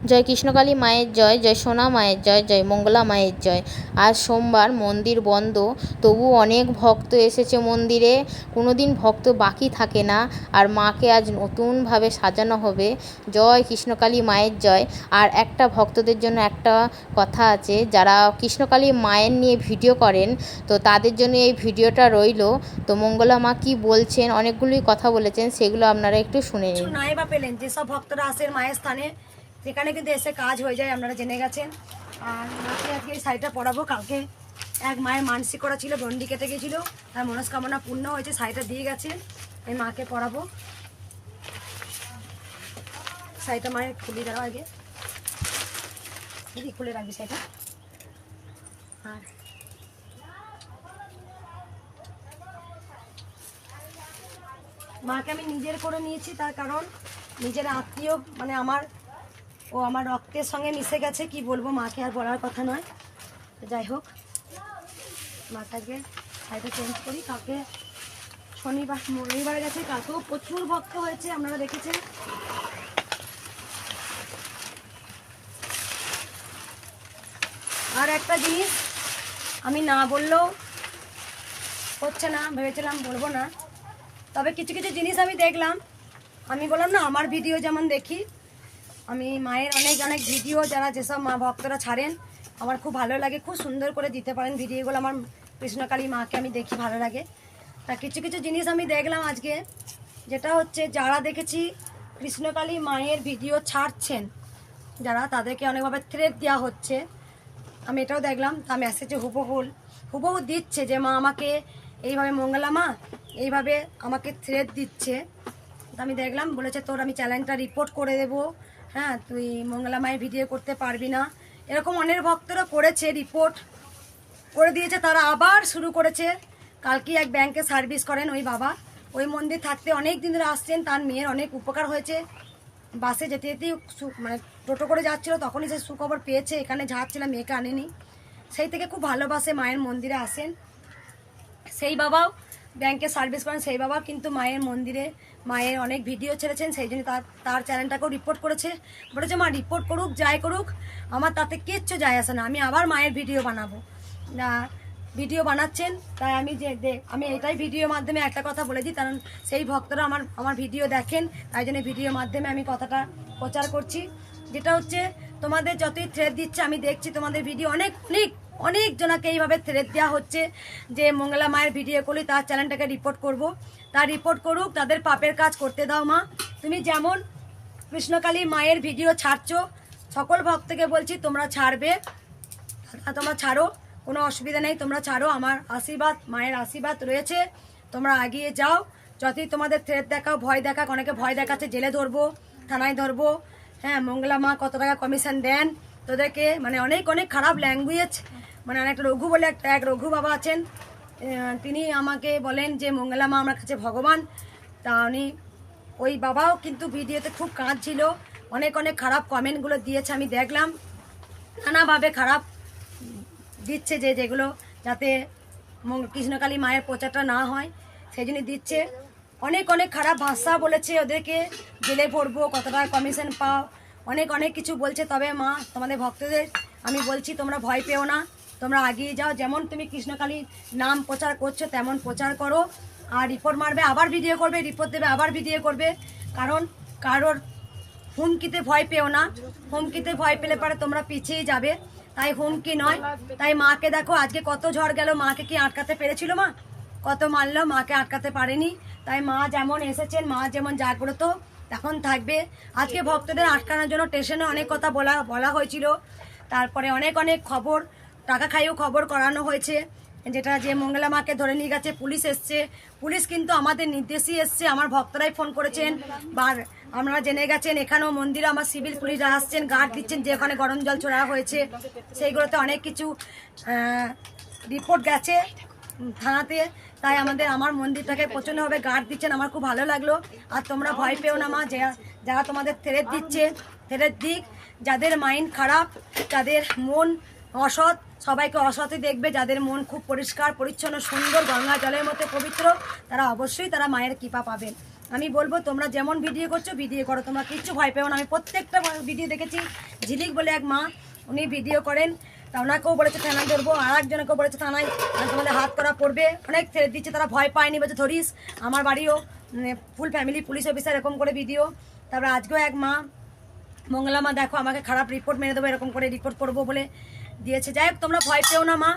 জয় কৃষ্ণকালী মায়ের জয় জয় সোনা মায়ের জয় জয় মঙ্গলা মায়ের জয়। আজ সোমবার মন্দির বন্ধ, তবু অনেক ভক্ত এসেছে মন্দিরে। কোনো দিন ভক্ত বাকি থাকে না, আর মাকে আজ নতুনভাবে সাজানো হবে। জয় কৃষ্ণকালী মায়ের জয়। আর একটা ভক্তদের জন্য একটা কথা আছে, যারা কৃষ্ণকালী মায়ের নিয়ে ভিডিও করেন, তো তাদের জন্য এই ভিডিওটা রইল। তো মঙ্গলা মা কি বলছেন, অনেকগুলোই কথা বলেছেন, সেগুলো আপনারা একটু শুনে নিন। পেলেন, যেসব ভক্তরা আসেন মায়ের স্থানে সেখানে কিন্তু এসে কাজ হয়ে যায়, আপনারা জেনে গেছেন। আর মাকে আজকে এই শাড়িটা পরাবো কালকে। এক মায়ের মানসিক করা ছিল গন্ডি কেটে গেছিল। তার মনস্কামনা পূর্ণ হয়েছে, শাড়িটা দিয়ে গেছে। এই মাকে পরাবো। শাড়িটা মায়ের খুলে দাঁড়াও আগে। দিদি খুলে রাখবি শাড়িটা। আর মাকে আমি নিজের করে নিয়েছি, তার কারণ নিজের আত্মীয় মানে আমার ও আমার রক্তের সঙ্গে মিশে গেছে, কি বলব? মাকে আর বলার কথা নয়। যাই হোক, মাটাকে শাড়িটা চেঞ্জ করি। কালকে শনিবার রবিবারে গেছে। কালকেও প্রচুর ভক্ত হয়েছে, আপনারা দেখেছেন। আর একটা জিনিস, আমি না বললেও হচ্ছে না, ভেবেছিলাম বলব না। তবে কিছু কিছু জিনিস আমি দেখলাম। আমি বললাম, না, আমার ভিডিও যেমন দেখি আমি মায়ের অনেক অনেক ভিডিও যারা যেসব মা ভক্তরা ছাড়েন, আমার খুব ভালো লাগে, খুব সুন্দর করে দিতে পারেন ভিডিওগুলো। আমার কৃষ্ণকালী মাকে আমি দেখি, ভালো লাগে। তা কিছু কিছু জিনিস আমি দেখলাম আজকে, যেটা হচ্ছে যারা দেখেছি কৃষ্ণকালী মায়ের ভিডিও ছাড়ছেন, যারা তাদেরকে অনেকভাবে থ্রেট দেওয়া হচ্ছে, আমি এটাও দেখলাম, তা মেসেজে হুবহুল হুবহু দিচ্ছে যে মা আমাকে এইভাবে মঙ্গলা মা, এইভাবে আমাকে থ্রেট দিচ্ছে। তা আমি দেখলাম, বলেছে তোর আমি চ্যালেঞ্জটা রিপোর্ট করে দেব হ্যাঁ তুই মঙ্গলা মায়ের ভিডিও করতে পারবি না। এরকম অনেক ভক্তরা করেছে রিপোর্ট করে দিয়েছে, তারা আবার শুরু করেছে। কালকে এক ব্যাংকে সার্ভিস করেন ওই বাবা। ওই মন্দির থাকতে অনেক দিন ধরে আসছেন, তার মেয়ের অনেক উপকার হয়েছে। বাসে যেতে যেতেই মানে টোটো করে যাচ্ছিল, তখনই সে সুখবর পেয়েছে। এখানে যাচ্ছিল মেয়েকে আনেনি। সেই থেকে খুব ভালোবাসে মায়ের মন্দিরে আসেন। সেই বাবাও ব্যাংকে সার্ভিস করেন সেই বাবা কিন্তু মায়ের মন্দিরে মায়ের অনেক ভিডিও ছেড়েছেন, সেই জন্য তার তার চ্যানেলটাকেও রিপোর্ট করেছে। বলেছে, মা রিপোর্ট করুক, যাই করুক, আমার তাতে কিচ্ছু যায় আসে না, আমি আবার মায়ের ভিডিও বানাবো। ভিডিও বানাচ্ছেন, তাই আমি যে আমি এটাই ভিডিওর মাধ্যমে একটা কথা বলে দিই, কারণ সেই ভক্তরা আমার আমার ভিডিও দেখেন, তাই জন্য ভিডিওর মাধ্যমে আমি কথাটা প্রচার করছি। যেটা হচ্ছে, তোমাদের যতই থ্রেড দিচ্ছে, আমি দেখছি তোমাদের ভিডিও অনেক অনেক অনেক জনাকে এইভাবে থ্রেড দেওয়া হচ্ছে যে মঙ্গলা মায়ের ভিডিও করলে তার চ্যানেলটাকে রিপোর্ট করব। তার রিপোর্ট করুক, তাদের পাপের কাজ করতে দাও মা। তুমি যেমন কৃষ্ণকালী মায়ের ভিডিও ছাড়ছো, সকল ভক্তকে বলছি তোমরা ছাড়বে তোমরা ছাড়ো, কোনো অসুবিধা নেই, তোমরা ছাড়ো, আমার আশীর্বাদ, মায়ের আশীর্বাদ রয়েছে, তোমরা এগিয়ে যাও। যতই তোমাদের থ্রেট দেখাও, ভয় দেখাক, অনেকে ভয় দেখাচ্ছে, জেলে ধরবো, থানায় ধরবো হ্যাঁ মঙ্গলা মা কত টাকা কমিশন দেন? তোদেরকে মানে অনেক অনেক খারাপ ল্যাঙ্গুয়েজ মানে অনেকটা রঘু বলে একটা, এক রঘু বাবা আছেন। তিনি আমাকে বলেন যে, মঙ্গলা মা, আমার কাছে ভগবান। তা উনি, ওই বাবাও কিন্তু ভিডিওতে খুব কাঁদছিল। অনেক অনেক খারাপ কমেন্টগুলো দিয়েছে, আমি দেখলাম। নানাভাবে খারাপ দিচ্ছে যে, যেগুলো যাতে কৃষ্ণকালী মায়ের প্রচারটা না হয় সেই জন্য দিচ্ছে। অনেক অনেক খারাপ ভাষা বলেছে ওদেরকে, জেলে পড়ব কত টাকা কমিশন পাও? অনেক অনেক কিছু বলছে। তবে মা, তোমাদের ভক্তদের আমি বলছি, তোমরা ভয় পেও না। তোমরা এগিয়ে যাও। যেমন তুমি কৃষ্ণকালীর নাম প্রচার করছ, তেমন প্রচার করো। আর রিপোর্ট মারবে, আবার ভিডিও করবে, রিপোর্ট দেবে, আবার ভিডিও করবে। কারণ কারোর হুমকিতে ভয় পেও না। হুমকিতে ভয় পেলে পরে তোমরা পিছিয়ে যাবে। তাই হুমকি নয়। তাই মাকে দেখো, আজকে কত ঝড় গেল, মাকে কি আটকাতে পেরেছিল মা? কত মারলো, মাকে আটকাতে পারেনি। তাই মা যেমন এসেছেন, মা যেমন জাগ্রত এখন থাকবে। আজকে ভক্তদের আটকানোর জন্য স্টেশনে অনেক কথা বলা বলা হয়েছিল। তারপরে অনেক অনেক খবর, টাকা খাইয়েও খবর করানো হয়েছে। যেটা যে মঙ্গলা মাকে ধরে নিয়ে গেছে, পুলিশ এসছে। পুলিশ কিন্তু আমাদের নির্দেশই এসছে, আমার ভক্তরাই ফোন করেছেন। বা আমরা জেনে গেছেন, এখানেও মন্দিরে আমার সিভিল পুলিশরা আসছেন, গার্ড দিচ্ছেন যে ওখানে গরম জল ছড়া হয়েছে। সেইগুলোতে অনেক কিছু রিপোর্ট গেছে। থানাতে তাই আমাদের আমার মন্দিরটাকে প্রচণ্ডভাবে গার্ড দিচ্ছেন, আমার খুব ভালো লাগল। আর তোমরা ভয় পেও না মা যারা তোমাদের থেরেট দিচ্ছে থেরেট দিক, যাদের মাইন্ড খারাপ, যাদের মন অসৎ, সবাইকে অসৎই দেখবে, যাদের মন খুব পরিষ্কার, পরিচ্ছন্ন, সুন্দর, গঙ্গা জলের মতো পবিত্র, তারা অবশ্যই তারা মায়ের কৃপা পাবেন। আমি বলব, তোমরা যেমন ভিডিও করছ ভিডিও করো। তোমরা কিচ্ছু ভয় পেও না। আমি প্রত্যেকটা ভিডিও দেখেছি, ঝিলিক বলে এক মা, উনি ভিডিও করেন। তা ওনাকেও বলেছে থানায় ধরবো আর একজনকেও বলেছে থানায়। তোমাদের হাত করা পড়বে। অনেক ছেড়ে দিচ্ছে, তারা ভয় পায়নি বলছে ধরিস। আমার বাড়িও ফুল ফ্যামিলি পুলিশ অফিসার এরকম করে ভিডিও তারপরে আজকেও এক মা, মঙ্গলা মা, দেখো আমাকে খারাপ রিপোর্ট মেরে দেবো, এরকম করে রিপোর্ট করব বলে দিয়েছে। যাই হোক, তোমরা ভয় পেও না মা।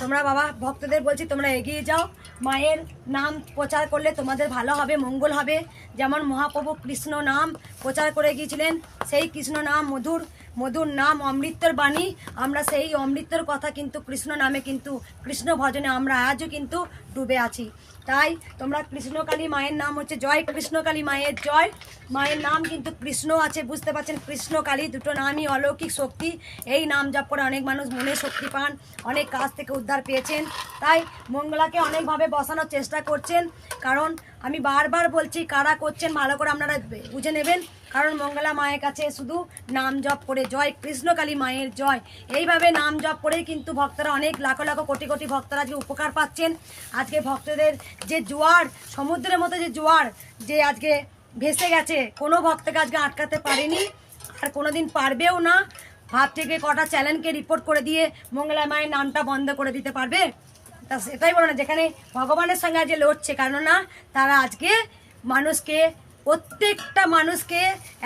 তোমরা বাবা, ভক্তদের বলছি, তোমরা এগিয়ে যাও। মায়ের নাম প্রচার করলে তোমাদের ভালো হবে, মঙ্গল হবে। যেমন মহাপ্রভু কৃষ্ণ নাম প্রচার করে গিয়েছিলেন, সেই কৃষ্ণ নাম মধুর মধুর নাম অমৃতর বাণী। আমরা সেই অমৃতর কথা কিন্তু কৃষ্ণ নামে কিন্তু, কৃষ্ণ ভজনে আমরা আজও কিন্তু ডুবে আছি। তাই তোমরা কৃষ্ণকালী মায়ের নাম হচ্ছে জয়, কৃষ্ণকালী মায়ের জয়। মায়ের নাম কিন্তু কৃষ্ণ আছে, বুঝতে পারছেন? কৃষ্ণকালী দুটো নামই অলৌকিক শক্তি। এই নাম জপ করে অনেক মানুষ মনে শক্তি পান, অনেক কাজ থেকে উদ্ধার পেয়েছেন। তাই মঙ্গলাকে অনেকভাবে বসানোর চেষ্টা করছেন। কারণ আমি বারবার বলছি, কারা করছেন ভালো করে আপনারা বুঝে নেবেন। কারণ মঙ্গলা মায়ের কাছে শুধু নাম জপ করে জয় কৃষ্ণকালী মায়ের জয়। এইভাবে নাম জপ করেই কিন্তু ভক্তরা অনেক লাখো লাখো কোটি কোটি ভক্তরা আজকে উপকার পাচ্ছেন। আজকে ভক্তদের যে জোয়ার, সমুদ্রের মতো যে জোয়ার, যে আজকে ভেসে গেছে, কোনো ভক্তকে আজকে আটকাতে পারেনি, আর কোনোদিন পারবেও না। ভাব থেকে কটা চ্যানেলকে রিপোর্ট করে দিয়ে মঙ্গলা মায়ের নামটা বন্ধ করে দিতে পারবে? তা সেটাই বলো না, যেখানে ভগবানের সঙ্গে আজকে লড়ছে, কেননা তারা আজকে মানুষকে প্রত্যেকটা মানুষকে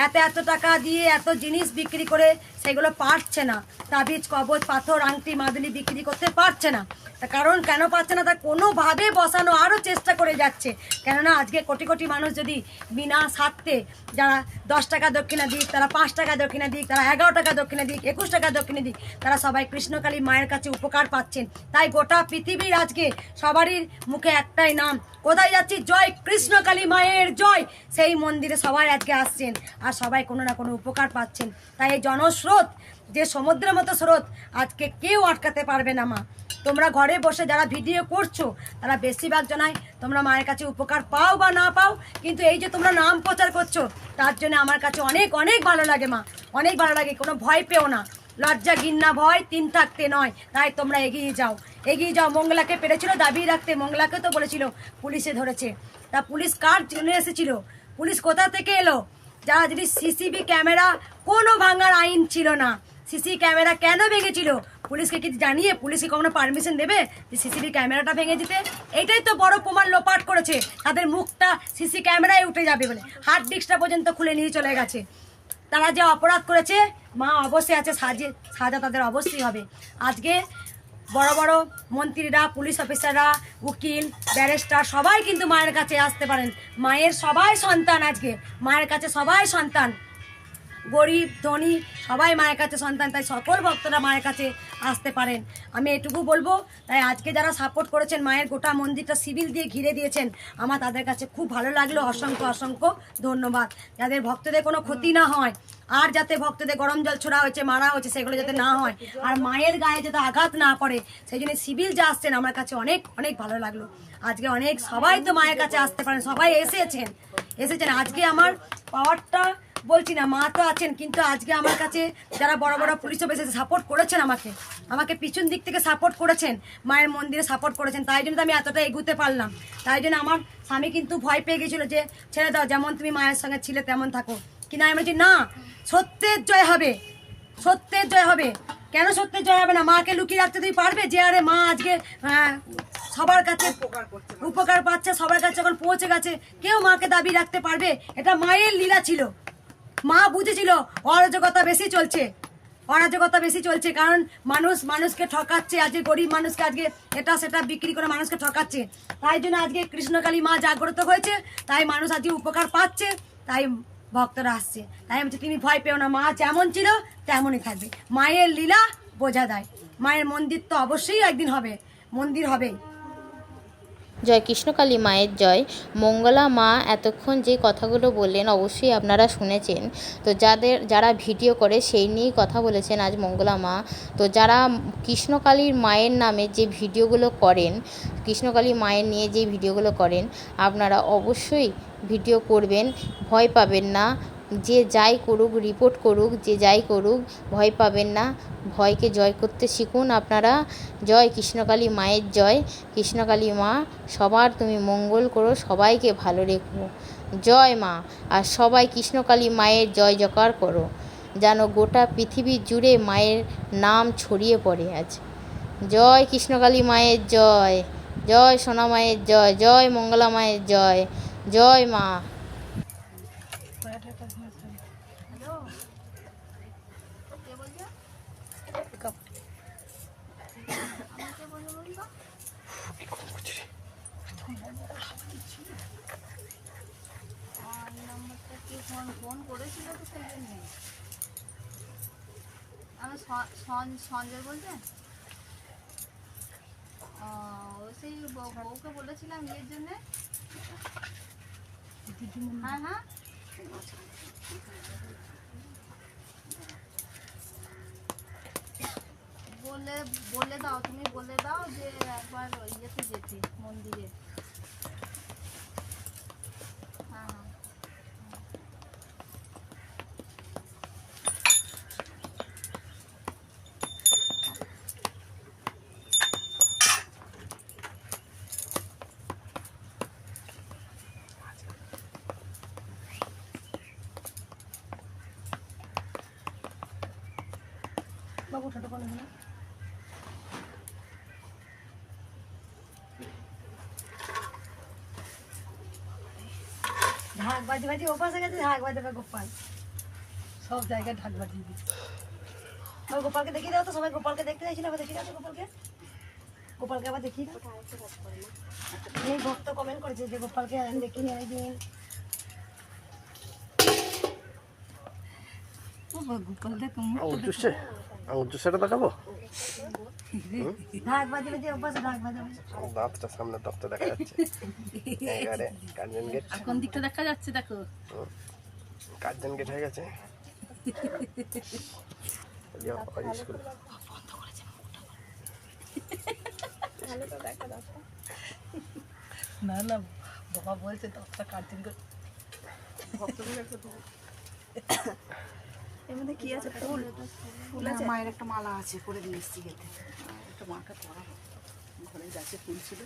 এত এত টাকা দিয়ে এত জিনিস বিক্রি করে সেগুলো পারছে না। তাবিজ, কবজ, পাথর, আংটি, মাদুলি বিক্রি করতে পারছে না। তা কারণ কেন পাচ্ছে না? তা কোনোভাবে বসানো আরও চেষ্টা করে যাচ্ছে। কেননা আজকে কোটি কোটি মানুষ যদি বিনা স্বার্থে যারা দশ টাকা দক্ষিণা দিক, তারা পাঁচ টাকা দক্ষিণা দিক, তারা এগারো টাকা দক্ষিণা দিক, একুশ টাকা দক্ষিণা দিক, তারা সবাই কৃষ্ণকালী মায়ের কাছে উপকার পাচ্ছেন। তাই গোটা পৃথিবীর আজকে সবারই মুখে একটাই নাম, কোথায় যাচ্ছি? জয় কৃষ্ণকালী মায়ের জয়। সেই মন্দিরে সবাই আজকে আসছেন, আর সবাই কোনো না কোনো উপকার পাচ্ছেন। তাই এই জনস্রোত যে সমুদ্রের মতো স্রোত আজকে কেউ আটকাতে পারবে না, মা। তোমরা ঘরে বসে যারা ভিডিও করছ, তারা বেশিরভাগ জনাই তোমরা মায়ের কাছে উপকার পাও বা না পাও, কিন্তু এই যে তোমরা নাম প্রচার করছ, তার জন্য আমার কাছে অনেক অনেক ভালো লাগে, মা। অনেক ভালো লাগে, কোনো ভয় পেও না। লজ্জা গিন্না ভয় তিন থাকতে নয়, তাই তোমরা এগিয়ে যাও। এগিয়ে যাও মঙ্গলাকে পেরেছিল, দাবি রাখতে। মঙ্গলাকে তো বলেছিল, পুলিশে ধরেছে। তা পুলিশ কার জন্য এসেছিল? পুলিশ কোথা থেকে এলো? যারা যদি সিসিবি ক্যামেরা কোনো ভাঙার আইন ছিল না সিসি ক্যামেরা কেন ভেঙেছিল? পুলিশকে কি জানিয়ে পুলিশকে কখনো পারমিশন দেবে যে সিসিবি ক্যামেরাটা ভেঙে দিতে? এটাই তো বড় প্রমাণ লোপাট করেছে। তাদের মুখটা সিসি ক্যামেরায় উঠে যাবে বলে। হার্ড ডিস্কটা পর্যন্ত খুলে নিয়ে চলে গেছে। তারা যে অপরাধ করেছে, মা অবশ্যই আছে, সাজে, সাজা তাদের অবশ্যই হবে। আজকে বড় বড় মন্ত্রীরা, পুলিশ অফিসাররা, উকিল, ব্যারিস্টার সবাই কিন্তু মায়ের কাছে আসতে পারেন। মায়ের সবাই সন্তান আজকে। মায়ের কাছে সবাই সন্তান। গরিব, ধনী, সবাই মায়ের কাছে সন্তান, তাই সকল ভক্তরা মায়ের কাছে আসতে পারেন। আমি এটুকু বলব, তাই আজকে যারা সাপোর্ট করেছেন মায়ের গোটা মন্দিরটা সিভিল দিয়ে ঘিরে দিয়েছেন, আমার তাদের কাছে খুব ভালো লাগল। অসংখ্য অসংখ্য ধন্যবাদ। যাদের ভক্তদের কোনো ক্ষতি না হয়, আর যাতে ভক্তদের গরম জল ছোড়া হয়েছে, মারা হয়েছে, সেগুলো যাতে না হয়, আর মায়ের গায়ে যাতে আঘাত না করে সেই জন্য সিভিল যা আসছেন, আমার কাছে অনেক অনেক ভালো লাগল। আজকে অনেক সবাই তো মায়ের কাছে আসতে পারেন, সবাই এসেছেন এসেছেন। আজকে আমার পাওয়ারটা বলছি না, মা তো আছেন, কিন্তু আজকে আমার কাছে যারা বড় বড় পুলিশ অফিসে সাপোর্ট করেছেন আমাকে আমাকে পিছন দিক থেকে সাপোর্ট করেছেন, মায়ের মন্দিরে সাপোর্ট করেছেন, তাই জন্য তো আমি এতটা এগুতে পারলাম। তাই জন্য আমার স্বামী কিন্তু ভয় পেয়ে গেছিল যে, ছেড়ে দাও, যেমন তুমি মায়ের সঙ্গে ছিলে তেমন থাকো। কিন্তু আমি বলছি, না, সত্যের জয় হবে, সত্যের জয় হবে। কেন সত্যের জয় হবে না? মাকে লুকিয়ে রাখতে তুমি পারবে? যে, আরে মা আজকে সবার কাছে উপকার পাচ্ছে, সবার কাছে যখন পৌঁছে গেছে, কেউ মাকে দাবি রাখতে পারবে? এটা মায়ের লীলা ছিল। মা বুঝেছিল, অরাজকতা বেশি চলছে। অরাজকতা বেশি চলছে, কারণ মানুষ মানুষকে ঠকাচ্ছে, আজকে গরিব মানুষকে আজকে এটা সেটা বিক্রি করে মানুষকে ঠকাচ্ছে। তাই জন্য আজকে কৃষ্ণকালী মা জাগ্রত হয়েছে, তাই মানুষ আজকে উপকার পাচ্ছে, তাই ভক্তরা আসছে। তাই আমি তুমি ভয় পেও না, মা যেমন ছিল তেমনই থাকবে। মায়ের লীলা বোঝা দেয় মায়ের মন্দির তো অবশ্যই একদিন হবে, মন্দির হবেই জয় কৃষ্ণকালী মায়ের জয়। মঙ্গলা মা এতক্ষণ যে কথাগুলো বললেন, অবশ্যই আপনারা শুনেছেন। তো যাদের, যারা ভিডিও করে সেই নিয়েই কথা বলেছেন আজ মঙ্গলা মা। তো যারা কৃষ্ণকালীর মায়ের নামে যে ভিডিওগুলো করেন কৃষ্ণকালী মায়ের নিয়ে যে ভিডিওগুলো করেন, আপনারা অবশ্যই ভিডিও করবেন, ভয় পাবেন না। যে যাই করুক রিপোর্ট করুক, যে যাই করুক, ভয় পাবেন না। ভয়কে জয় করতে শিখুন আপনারা। জয় কৃষ্ণকালী মায়ের জয়। কৃষ্ণকালী মা, সবার তুমি মঙ্গল করো, সবাইকে ভালো রেখো। জয় মা, আর সবাই কৃষ্ণকালী মায়ের জয় জকার করো। যেন গোটা পৃথিবী জুড়ে মায়ের নাম ছড়িয়ে পড়ে আজ। জয় কৃষ্ণকালী মায়ের জয়। জয় সোনা মায়ের জয়। জয় মঙ্গলা মায়ের জয়। জয় মা আমি স- সন- সঞ্জয় বলছেন ও, সেই বউ- বউকে বলেছিলাম ইয়ের জন্যে। হ্যাঁ হ্যাঁ। বলে বলে দাও তুমি বলে দাও যে একবার ইয়েতে যেতে মন্দিরে। ছোট নিন। ঢাক বাজি বাজি ওপাশে গেছে ঢাক বাজাবে গোপাল। সব জায়গায় ঢাক বাজিয়ে দিচ্ছে গোপালকে দেখিয়ে দাও তো সবাই গোপালকে দেখতে চাইছিল আবার দেখিয়ে দাও তো গোপালকে। গোপালকে আবার দেখিয়ে দাও। এই ভক্ত কমেন্ট করেছে যে গোপালকে আমি দেখিনি ও গোপাল দেখো। আঙুল চুষেটা দেখাবো? দাঁতটা সামনে দাঁতটা দেখা যাচ্ছে। এবারে গার্জেন গেট কোন দিকটা দেখা যাচ্ছে দেখো? গার্জেন গেট হয়ে গেছে। না না বাবা বলছে দশটা কার্টুন করে এর মধ্যে কি আছে? ফুল। ফুল আছে? মায়ের একটা মালা আছে করে দিয়ে এসছি গেতে একটা মাকে পরাবো ঘরে গাছে ফুল ছিল।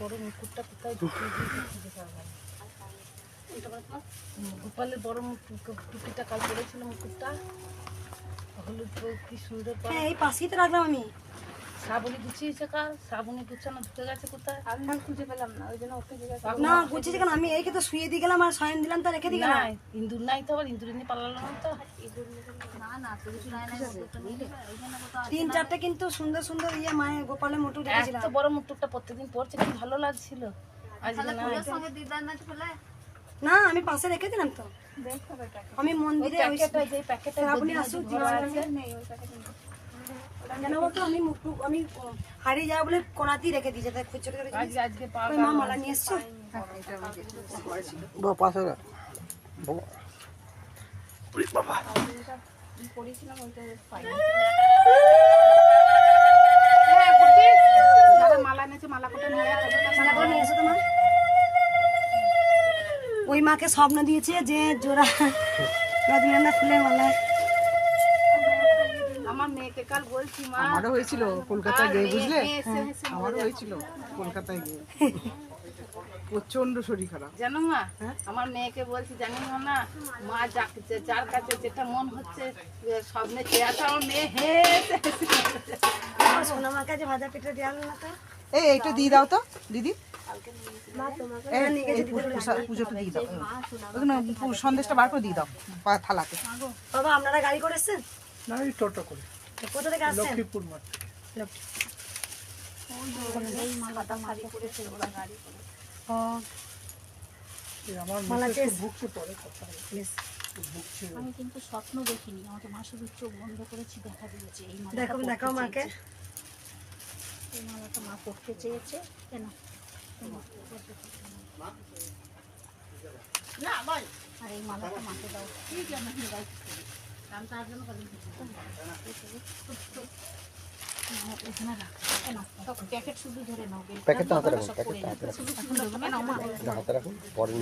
বড় মুকুটটা কোথায় গোপালের বড় মুকুট টুপিটা কাল পরেছিল মুকুটটা। হলুদ কি সুন্দর হ্যাঁ এই পাশেই তো রাখলাম আমি। শ্রাবণী গুছিয়েছে কাল শ্রাবণী গুছানো ঢুকে গেছে কোথায়? আমি খুঁজে পেলাম না ওই জন্য ওকে জিজ্ঞাসা না গুছিয়েছে কেন? আমি এইকে তো শুয়ে দিয়ে গেলাম আর শয়ন দিলাম তো রেখে নাই ইন্দুর নাই তো আবার ইন্দুর নিয়ে পালালো না তো। না না কিছু নাই নাই ওই তিন চারটে কিন্তু সুন্দর সুন্দর ইয়ে মায়ের গোপালের মুটু রেখেছিলাম এত বড় মুটুকটা প্রত্যেকদিন পড়ছে কি ভালো লাগছিল? আজকে না দিদার না ফেলে না আমি পাশে রেখে দিলাম তো। আমি মন্দিরে ওই প্যাকেটটা যে প্যাকেটটা শ্রাবণী আসুক কেন বলতো? আমি মুটু আমি হারিয়ে যাব বলে কোনাতেই রেখে দিয়েছে। তাই খুচরো করে ওই মা মালা নিয়ে এসছো। বাবা পাশে না বাবা। বাবা মালা এনেছে মালা কোটা নিয়ে আয়, তাদের কাছে মালা করে নিয়ে এসো তোমার? ওই মাকে স্বপ্ন দিয়েছে যে জোড়া রজনীগন্ধা ফুলের মালা আমারও হয়েছিল কলকাতায় গিয়ে বুঝলে? মেয়ে এসে এসে আমারও হয়েছিল কলকাতায় গিয়ে। প্রচণ্ড শরীর খারাপ। জানো মা আমার মেয়েকে বলছি জানি না মা যার কাছে যেটা মন হচ্ছে স্বপ্নে চেয়ারটা আমার মেয়ে হেসে সোনা মাকে যে ভাজা পিঠে দেওয়া না তো? এই এইটা দিয়ে দাও তো দিদি। পুজোটা দিয়ে দাও। সন্দেশটা বার করে দিয়ে দাও থালাতে। বাবা আপনারা গাড়ি করে এসছেন না এই টোটো করে। কোথা থেকে আসছেন লক্ষ্মীপুর মাঠ আমি কিন্তু স্বপ্ন দেখিনি। আমাকে মাসের চোখ বন্ধ করেছি দেখা দিয়েছে। এই দেখো দেখাও মাকে। এই মালাটা মা পড়তে চেয়েছে। কেন? আর এই মালাটা মাকে দাও। ঠিক আছে প্যাকেটটা হাতে রাখুন, প্যাকেটটা হাতে রাখুন। পরে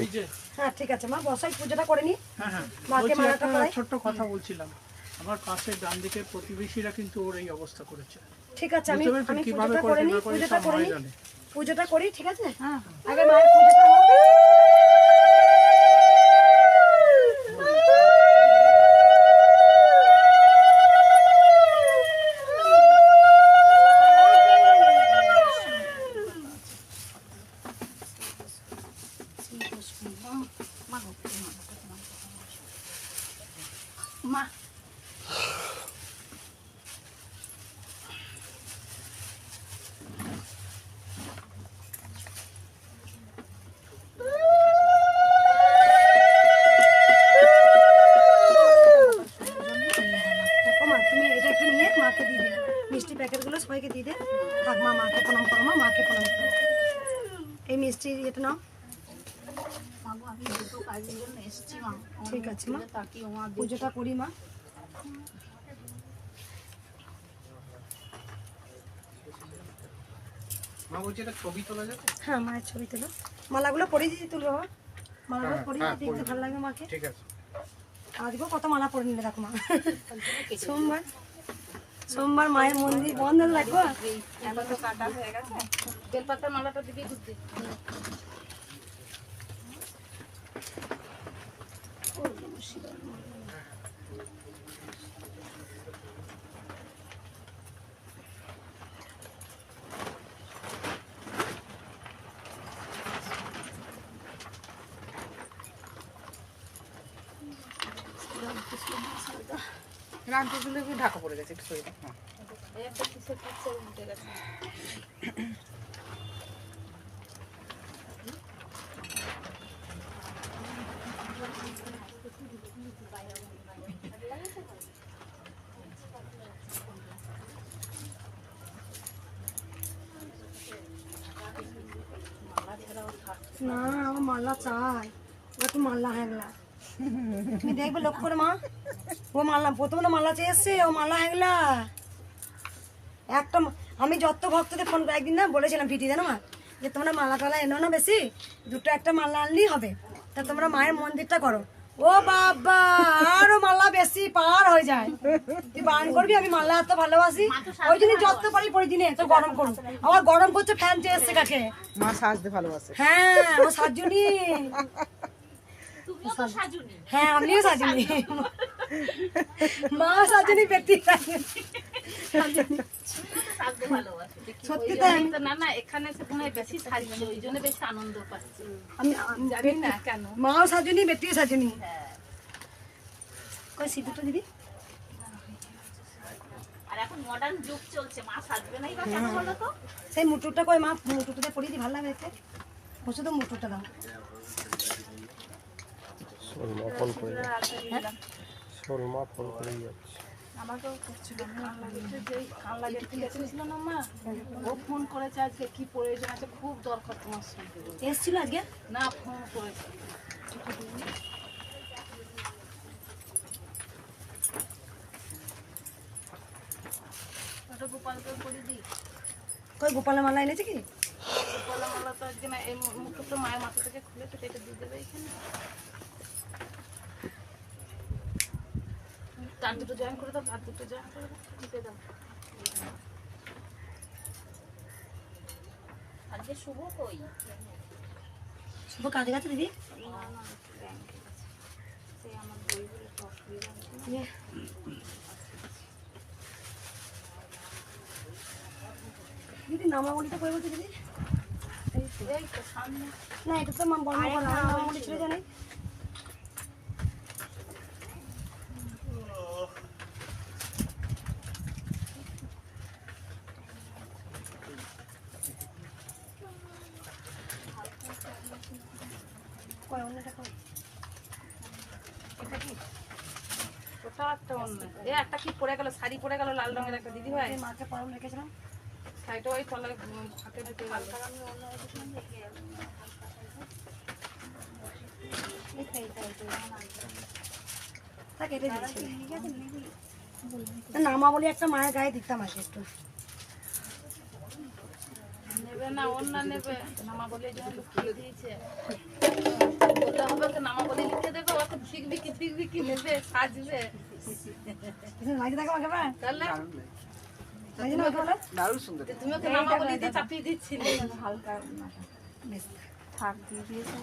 হ্যাঁ ঠিক আছে। মা বসাই পুজোটা করে নি। হ্যাঁ হ্যাঁ। মাকে মালাটা পরাই ছোট্ট কথা বলছিলাম। আমার পাশে ডান দিকের প্রতিবেশীরা কিন্তু ওর এই অবস্থা করেছে। ঠিক আছে আমি আমি পুজোটা করে করেছি নিই না করেছি পুজোটা করে মাই পুজোটা করি ঠিক আছে? হ্যাঁ। আগে মায়ের পুজোটা ঠিক আছে মা। মা। পুজোটা করি মা। মা বলছি এটা ছবি তোলা যাবে? হ্যাঁ মায়ের ছবি তুলো। মালাগুলো পরিয়ে দিদি তুলো বাবা মালাগুলো হ্যাঁ, পরিয়ে হ্যাঁ, দেখতে ভালো লাগবে মাকে। ঠিক আছে। আজকেও কত মালা পরে নিলে দেখো মা। সোমবার সোমবার মায়ের মন্দির বন্ধ রাখব। হয়ে গেছে। বেলপাতার মালাটা দিবি ঢাকা পড়ে গেছে? একটু সরে দাও। হ্যাঁ। এই একটা কিসের পিকচার উঠে গেছে না আমার মাল্লা চাই ওটা তো মাল্লা হ্যাংলা তুমি দেখবে লক্ষ্য করে মা। ও মাল্লা প্রথমে না মাল্লা চেয়ে এসছে ও মাল্লা হ্যাংলা একটা মা- আমি যত ভক্তদের ফোন করে একদিন না বলেছিলাম ভিটি জানো মা? যে তোমরা মালা টালা এনো না বেশি দুটো একটা মাল্লা আনলেই হবে। তা তোমরা মায়ের মন্দিরটা করো। ও বাবা আরও মাল্লা বেশি পার হয়ে যায়। তুই বান করবি আমি মাল্লা এত ভালোবাসি। ওই জন্য যত পারি পরি দিনে তো গরম করুন। আমার গরম করছে ফ্যান চেয়ে এসছে কাকে মা সাজতে ভালোবাসে। হ্যাঁ ও সাজুনি। হ্যাঁ আমিও সাজুনি। মা সাজুনি ব্যক্তি সত্যি তাই না না এখানে মনে বেশি সাজছে ওই জন্য বেশি আনন্দ পাচ্ছে। আমি আমি জানি না কেন। মাও সাজুনি সাজুনি। কই সিঁদুরটা দিদি আর এখন মডার্ন যুগ চলছে মা সাজবে নাই বা কেন বলো তো? সেই মুটুরটা কই মা মুটুরটা পরিয়ে দি ভালো লাগে বসে তো মুটুরটা দাও। ফোন করে ফোন যাচ্ছে। আমাকেও করছিল না মা? ও ফোন করেছে আজকে কি প্রয়োজন আছে? খুব দরকার তোমার সঙ্গে এসছিল আজকে? না ফোন করেছে। গোপালকে করে দিই। কই গোপালের মালা এনেছে কি? গোপালা মালা তো আজকে না এই মুখটা মায়ের মাথা থেকে খুলে তো এটা দিয়ে দেবে এখানে তার দুটো জয়েন করে দাও তার দুটো জয়েন করে দাও টিপে দাও। আজকে শুভ কই? শুভ কাজে গেছে। দিদি ইয়ে। দিদি নামাবলিটা কই বলছে দিদি? এই না এটা তো মা বন্ধ করা নামাবলি ছিল জানি কই অন্যটা কই এটা কি ওটাও একটা অন্য এ একটা কি পড়ে গেল শাড়ি পড়ে গেল লাল রঙের একটা দিদি ভাই মাকে পরম রেখেছিলাম শাড়িটা ওই তলায় ফাঁকে ঢুকে গেল নামা বলি একটা মায়ের গায়ে দিতাম আগে একটু। নেবে না অন্য নেবে। নামা বলে যেন লুকিয়ে দিয়েছে? হবে নামা বলে লিখে দেবে ও তো শিখবি কি শিখবি কি নেবে সাজবে। হালকা বেশ। থাক দিয়ে দিয়েছে